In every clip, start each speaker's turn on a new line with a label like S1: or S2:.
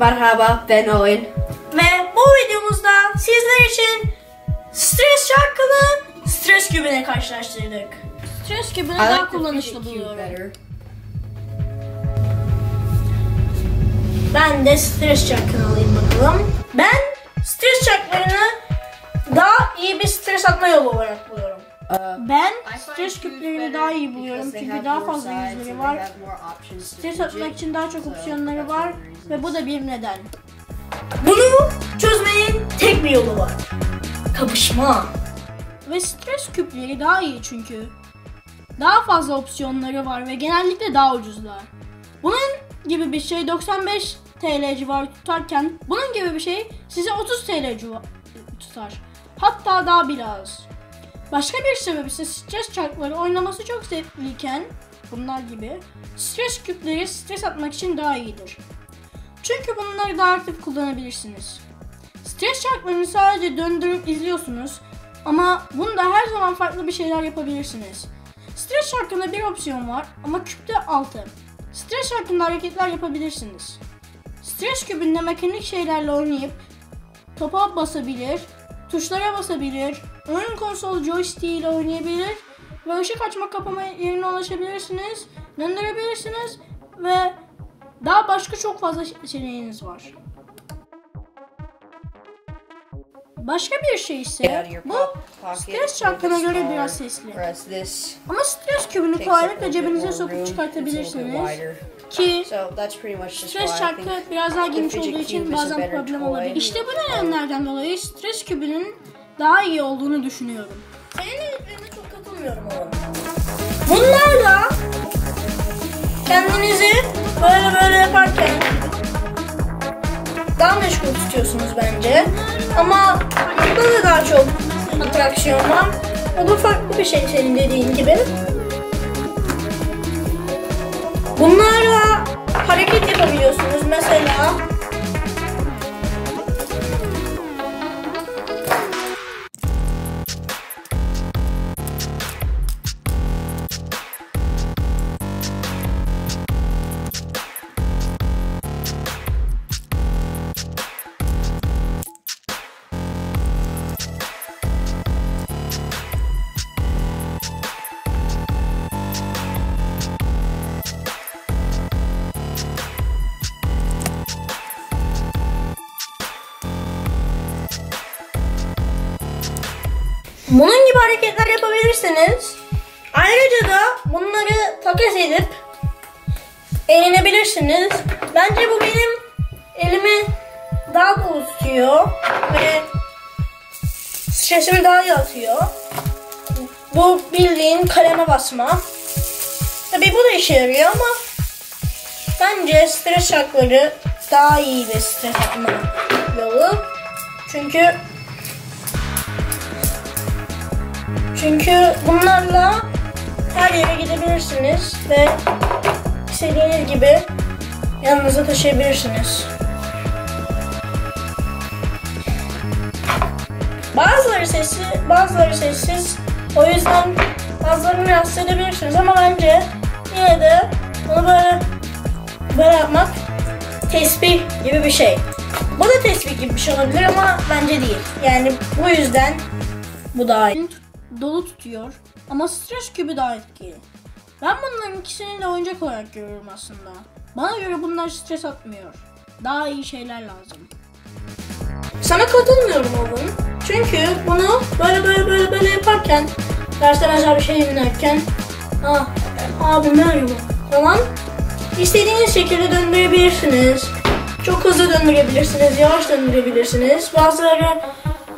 S1: Merhaba ben Owen.
S2: Ve bu videomuzda sizler için stres çarkını stres kübüne karşılaştırdık. Stres kübünü daha
S1: like the
S2: kullanışlı buluyorum. Ben de stres çarkını alayım bakalım. Ben stres çarklarını daha iyi bir stres atma yolu olarak buluyorum. Ben stres küplerini daha iyi buluyorum çünkü daha fazla yüzleri var. Stres atmak için daha çok opsiyonları var ve bu da bir neden. Bunu çözmenin tek bir yolu var. Kapışma. Ve stres küpleri daha iyi çünkü. Daha fazla opsiyonları var ve genellikle daha ucuzlar. Bunun gibi bir şey 95 TL civarı tutarken bunun gibi bir şey size 30 TL civarı tutar. Hatta daha biraz. Başka bir sebep ise stres çarkları oynaması çok zevkliyken bunlar gibi stres küpleri stres atmak için daha iyidir. Çünkü bunları daha aktif kullanabilirsiniz. Stres çarklarını sadece döndürüp izliyorsunuz ama bunda her zaman farklı bir şeyler yapabilirsiniz. Stres çarkında bir opsiyon var ama küpte 6. Stres çarkında hareketler yapabilirsiniz. Stres kübünde mekanik şeylerle oynayıp topa basabilir, tuşlara basabilir, oyun konsol joystick ile oynayabilir ve ışık açma kapama yerine ulaşabilirsiniz, döndürebilirsiniz ve daha başka çok fazla seçeneğiniz var. Başka bir şey ise bu stres çarkına göre biraz sesli. Ama stres kübünü
S1: takes up a
S2: kolaylıkla
S1: bit
S2: cebinize sokup çıkartabilirsiniz. Ki
S1: So that's pretty much just
S2: Stres çarkı biraz daha geniş olduğu için bazen problem olabilir. İşte bu nedenlerden dolayı stres kübünün daha iyi olduğunu düşünüyorum. Senin dediklerine çok katılmıyorum oğlum. Bunlarla kendinizi böyle böyle yaparken daha meşgul tutuyorsunuz bence. Ama bunda da daha çok atraksiyon var. O da farklı bir şey senin dediğin gibi. Hareket messing up. Bunun gibi hareketler yapabilirsiniz. Ayrıca da bunları takas edip eğlenebilirsiniz. Bence bu benim elimi daha dolu tutuyor ve stresimi daha iyi atıyor. Bu bildiğin kaleme basma. Tabii bu da işe yarıyor ama bence stres şarkıları daha iyi bir stres atma yolu. Çünkü çünkü bunlarla her yere gidebilirsiniz ve istediğiniz gibi yanınıza taşıyabilirsiniz. Bazıları sessiz, bazıları sessiz. O yüzden bazılarını rahatsız ama bence yine de bunu böyle böyle yapmak tesbih gibi bir şey. Bu da tesbih gibi bir şey olabilir ama bence değil. Yani bu yüzden bu daha iyi. Dolu tutuyor ama stres kübü daha etkili. Ben bunların ikisini de oyuncak olarak görüyorum aslında. Bana göre bunlar stres atmıyor. Daha iyi şeyler lazım. Sana katılmıyorum oğlum. Çünkü bunu böyle böyle böyle böyle yaparken derste mesela bir şey dinlerken ah abi merhaba falan istediğiniz şekilde döndürebilirsiniz. Çok hızlı döndürebilirsiniz, yavaş döndürebilirsiniz. Bazıları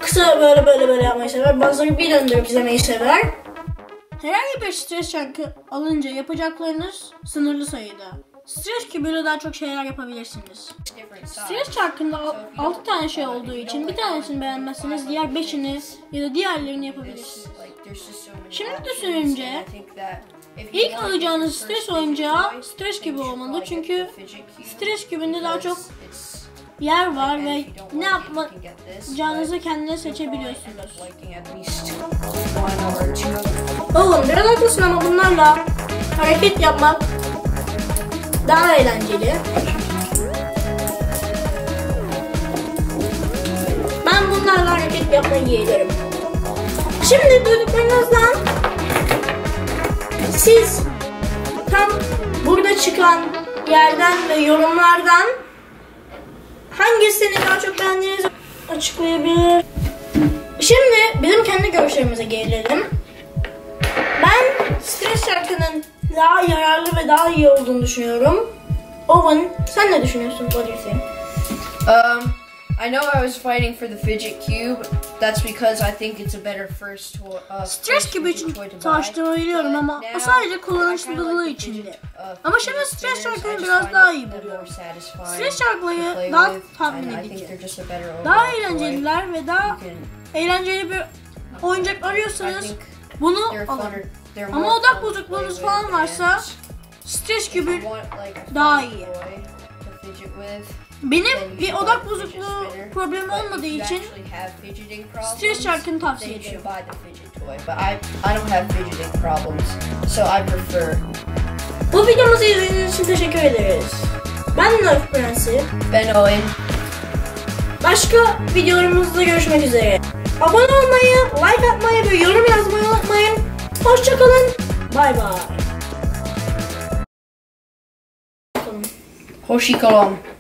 S2: kısa böyle böyle böyle yapmayı sever, bazıları bir döndürüp izlemeyi sever. Herhangi bir stres şarkı alınca yapacaklarınız sınırlı sayıda. Stres kübüyle daha çok şeyler yapabilirsiniz. Stres çarkında 6 tane şey olduğu için bir tanesini beğenmezseniz diğer 5'ini ya da diğerlerini yapabilirsiniz. Şimdi düşününce ilk alacağınız stres oyuncağı stres
S1: should
S2: olmalı çünkü stres kübünde daha çok yer var ve ne yapacağınızı kendiniz seçebiliyorsunuz. Oğlum biraz haklısın ama bunlarla hareket yapmak daha eğlenceli. Ben bunlarla hareket yapmayı yeğlerim. Şimdi duyduklarınızdan siz tam burada çıkan yerden ve yorumlardan hangisini daha çok beğendiğinizi açıklayabilir. Şimdi bizim kendi görüşlerimize gelelim. Ben stres şarkının daha yararlı ve daha iyi olduğunu düşünüyorum. Owen sen ne düşünüyorsun? What do?
S1: Um, I know I was fighting for the fidget cube. That's because I think it's a better first toy. Uh,
S2: Stres
S1: fidget
S2: için biliyorum
S1: But
S2: ama o sadece kullanışlılığı içindi.
S1: uh,
S2: Ama şimdi stres
S1: spinners.
S2: şarkıları
S1: I just
S2: biraz daha iyi buluyorum. Stres şarkıları daha
S1: I
S2: edici. Daha eğlenceliler ve daha eğlenceli bir oyuncak arıyorsanız bunu alın. Ama odak bozukluğunuz falan varsa stres
S1: a
S2: daha iyi. Benim bir odak bozukluğu problemi olmadığı için stres şarkını tavsiye ediyorum. Bu videomuzu izlediğiniz için teşekkür ederiz. Ben Nerf Prensi.
S1: Ben Owen.
S2: Başka videolarımızda görüşmek üzere. Abone olmayı, like atmayı ve yorum yazmayı unutmayın. Hoşçakalın. Bay bay.
S1: Hoşçakalın.